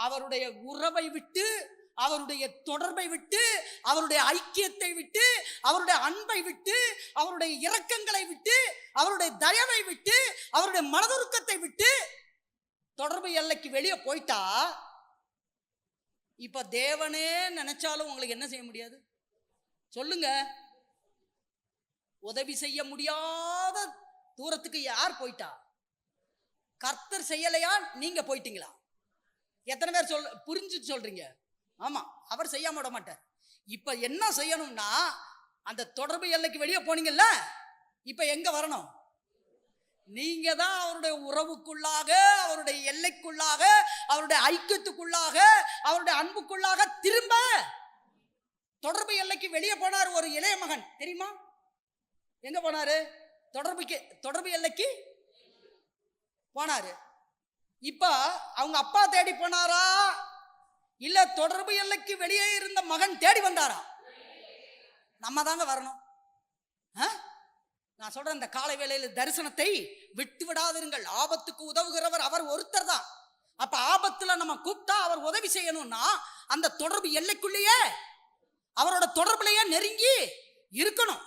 அவருடைய உறவை விட்டு அவருடைய தொடர்பை விட்டு அவருடைய ஐக்கியத்தை விட்டு அவருடைய அன்பை விட்டு அவருடைய இரக்கங்களை விட்டு அவருடைய தயவை விட்டு அவருடைய மனதுருக்கத்தை விட்டு தொடர்பு எல்லைக்கு வெளியே போயிட்டா இப்ப தேவனே நினைச்சாலும் உங்களுக்கு என்ன செய்ய முடியாது? சொல்லுங்க. உதவி செய்ய முடியாத தூரத்துக்கு யார் போயிட்டா? கர்த்தர் செய்யலையா நீங்க போயிட்டீங்களா? எத்தனை பேர் சொல் புரிஞ்சு சொல்றீங்க? ஆமாம் அவர் செய்யாம விட மாட்டார். இப்போ என்ன செய்யணும்னா அந்த தொடர்பு எல்லைக்கு வெளியே போனீங்கல்ல இப்போ எங்கே வரணும்? நீங்க தான் அவருடைய உறவுக்குள்ளாக அவருடைய எல்லைக்குள்ளாக அவருடைய ஐக்கியத்துக்குள்ளாக அவருடைய அன்புக்குள்ளாக திரும்ப தொடர்பு எல்லைக்கு வெளியே போனார் ஒரு இளைய மகன். தெரியுமா? எங்க போனாரு? தொடர்புக்கு தொடர்பு எல்லைக்கு போனாரு. இப்போ அவங்க அப்பா தேடி போனாரா? இல்லை தொடர்பு எல்லைக்கு வெளியே இருந்த மகன் தேடி வந்தாரா? நம்ம தாங்க வரணும். ஆ? நான் சொல்றேன் இந்த காலை வேளையில் தரிசனத்தை விட்டு விடாதிருங்கள். ஆபத்துக்கு உதவுகிறவர் அவர் ஒருத்தர் தான். அப்ப ஆபத்துல நம்ம கூப்பிட்டா அவர் உதவி செய்யணும்னா அந்த தொடர்பு எல்லைக்குள்ளேயே அவரோட தொடர்புலையே நெருங்கி இருக்கணும்.